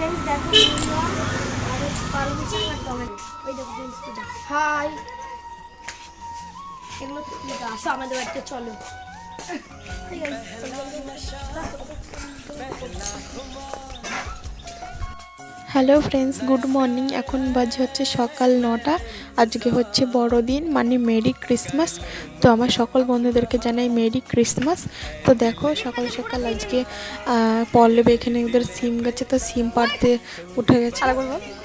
Friends দেখো আর permission আর tomato ওই দেখো ফ্রেন্ডস হাই এগুলো আসো আমাদের বাড়িতে চলো। ঠিক আছে হ্যালো ফ্রেন্ডস গুড মর্নিং। এখন বাজে হচ্ছে সকাল নটা। আজকে হচ্ছে বড়দিন মানে মেরি ক্রিসমাস। তো আমার সকল বন্ধুদেরকে জানাই মেরি ক্রিসমাস। তো দেখো সকাল সকাল আজকে পল্লবী এখানে ওদের সিম গাছে তো সিম পাড়তে উঠে গেছে।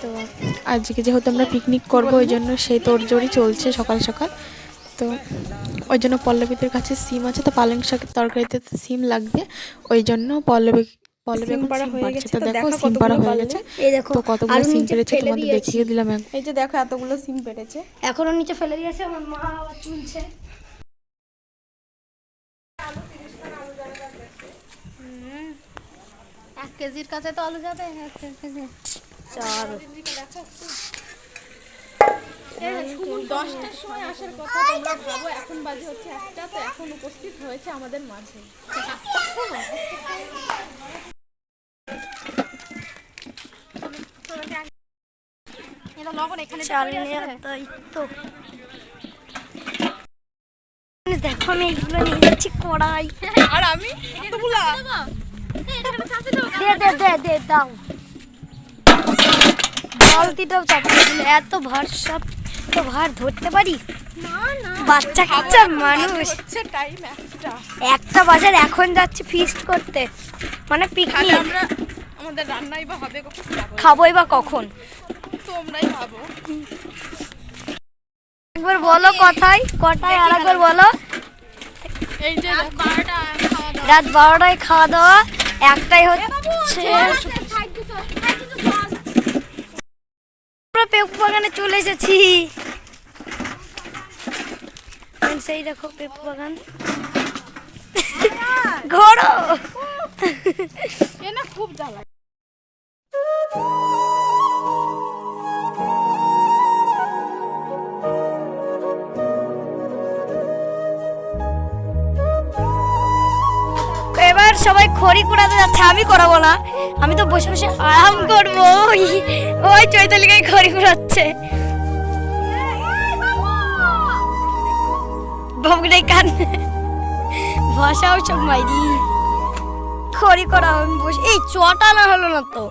তো আজকে যেহেতু আমরা পিকনিক করব ওই জন্য সেই তোড়জোড়ি চলছে সকাল সকাল। তো ওই জন্য পল্লবীদের কাছে সিম আছে তো পালং শাকের তরকারিতে তো সিম লাগবে। ওই জন্য পল্লবী পল্লবী পাড়া হয়ে গেছে, তো তো দেখো দেখো সিম পাড়া হয়ে গেছে। এই দেখো তো কতগুলো সিম পেরেছে তোমাদের? দেখিয়ে দিলাম এই যে দেখো এতগুলো সিম পেরেছে। এখনও নিচে ফেলে দিয়েছে আমার মা আবার এক কেজির কাছে তো আলু যাবে? এক কেজি। চার দশটার সময় আসার কথা তোমরা ভাবো এখন বাজে হচ্ছে একটা তো এখন উপস্থিত হয়েছে আমাদের মাঝে। দেখো আমি এগুলো নিয়ে যাচ্ছি কড়াই। আর আমি? এতগুলা দে দে দে দে দাও। বালতিটাও চাপিয়ে দিলে এত ভার সব তো ভার ধরতে পারি? বাচ্চা কাচ্চা মানুষ। একটা। বাজার এখন যাচ্ছি ফিস্ট করতে। মানে পিকনিক আমাদের রান্নাই বা হবে কখন? খাবোই বা কখন? তোমরাই ভাবো একবার বলো কথায় কটায় আর একবার বলো। এই যে রাত বারোটায় খাওয়া দাওয়া। একটাই হচ্ছে আমরা পেঁপু বাগানে চলে এসেছি। সেই দেখো পেঁপু বাগান। ঘোরো। সবাই খড়ি কুড়াতে যাচ্ছে, আমি করাবো না। আমি তো বসে বসে আরাম করব। ওই ওই গায়ে খড়ি কুড়াচ্ছে। বমগুলাই কান। ভাষাও সব মাইরি। খড়ি করা আমি বসে এই চটা না হলো না তো।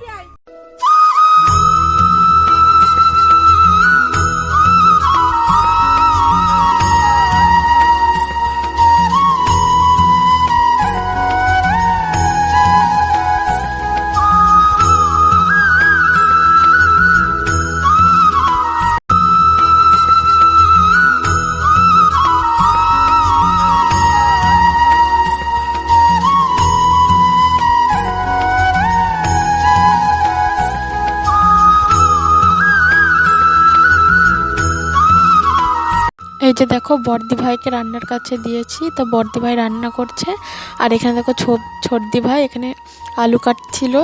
এই যে দেখো বর্দি ভাইকে রান্নার কাছে দিয়েছি, তো বর্দি ভাই রান্না করছে। আর এখানে দেখো ছো- ছোটদি ভাই, এখানে আলু কাটছিল।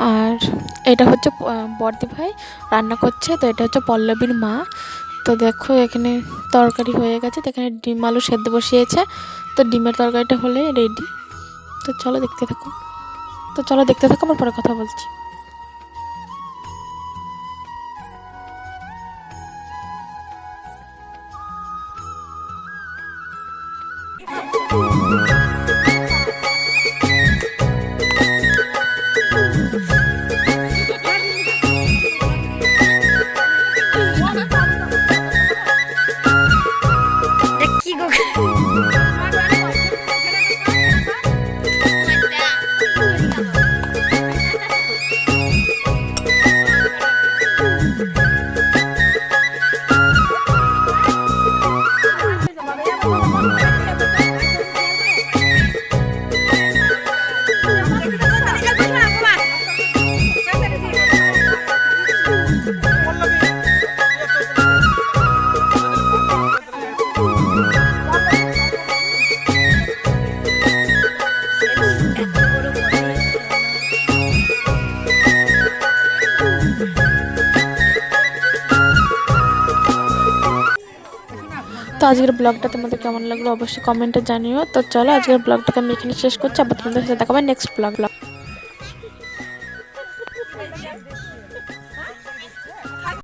আর এটা হচ্ছে বর্দি ভাই রান্না করছে, তো এটা হচ্ছে পল্লবীর মা। তো দেখো এখানে তরকারি হয়ে গেছে, তো এখানে ডিম আলু সেদ্ধ বসিয়েছে। তো ডিমের তরকারিটা হলে রেডি তো চলো দেখতে থাকো। তো চলো দেখতে থাকো আমার পরে কথা বলছি। তো আজকের ব্লগটা তোমাদের কেমন লাগল অবশ্যই কমেন্টে জানিও। তো চলো আজকের ব্লগটাকে আমি এখানে শেষ করছি, আবার তোমাদের সাথে দেখাবো নেক্সট ব্লগ